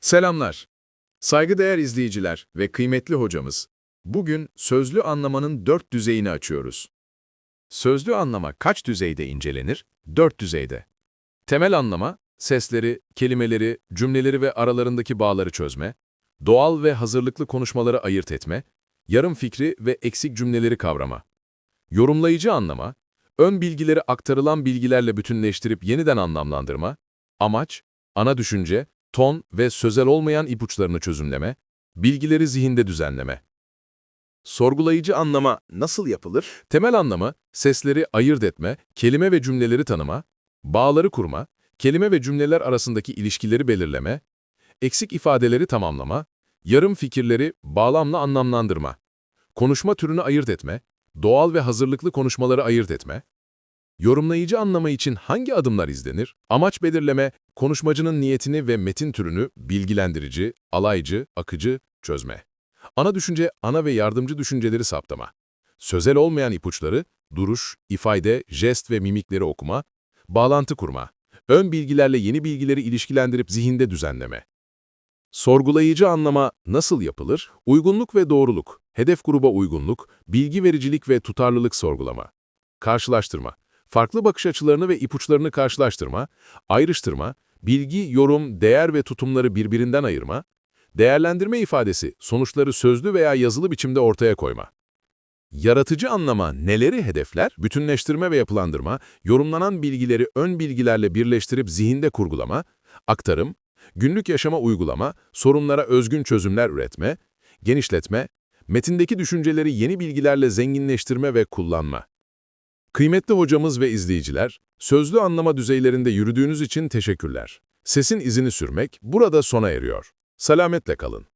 Selamlar. Saygıdeğer izleyiciler ve kıymetli hocamız. Bugün sözlü anlamanın dört düzeyini açıyoruz. Sözlü anlama kaç düzeyde incelenir? Dört düzeyde. Temel anlama, sesleri, kelimeleri, cümleleri ve aralarındaki bağları çözme, doğal ve hazırlıklı konuşmaları ayırt etme, yarım fikri ve eksik cümleleri kavrama. Yorumlayıcı anlama, ön bilgileri aktarılan bilgilerle bütünleştirip yeniden anlamlandırma, amaç, ana düşünce, ton ve sözel olmayan ipuçlarını çözümleme, bilgileri zihinde düzenleme. Sorgulayıcı anlama nasıl yapılır? Temel anlamı, sesleri ayırt etme, kelime ve cümleleri tanıma, bağları kurma, kelime ve cümleler arasındaki ilişkileri belirleme, eksik ifadeleri tamamlama, yarım fikirleri bağlamla anlamlandırma, konuşma türünü ayırt etme, doğal ve hazırlıklı konuşmaları ayırt etme, yorumlayıcı anlama için hangi adımlar izlenir? Amaç belirleme, konuşmacının niyetini ve metin türünü bilgilendirici, alaycı, akıcı çözme. Ana düşünce, ana ve yardımcı düşünceleri saptama. Sözel olmayan ipuçları, duruş, ifade, jest ve mimikleri okuma, bağlantı kurma. Ön bilgilerle yeni bilgileri ilişkilendirip zihinde düzenleme. Sorgulayıcı anlama nasıl yapılır? Uygunluk ve doğruluk, hedef gruba uygunluk, bilgi vericilik ve tutarlılık sorgulama. Karşılaştırma, farklı bakış açılarını ve ipuçlarını karşılaştırma, ayrıştırma, bilgi, yorum, değer ve tutumları birbirinden ayırma, değerlendirme ifadesi, sonuçları sözlü veya yazılı biçimde ortaya koyma. Yaratıcı anlama neleri hedefler? Bütünleştirme ve yapılandırma, yorumlanan bilgileri ön bilgilerle birleştirip zihinde kurgulama, aktarım, günlük yaşama uygulama, sorunlara özgün çözümler üretme, genişletme, metindeki düşünceleri yeni bilgilerle zenginleştirme ve kullanma. Kıymetli hocamız ve izleyiciler, sözlü anlama düzeylerinde yürüdüğünüz için teşekkürler. Sesin izini sürmek burada sona eriyor. Selametle kalın.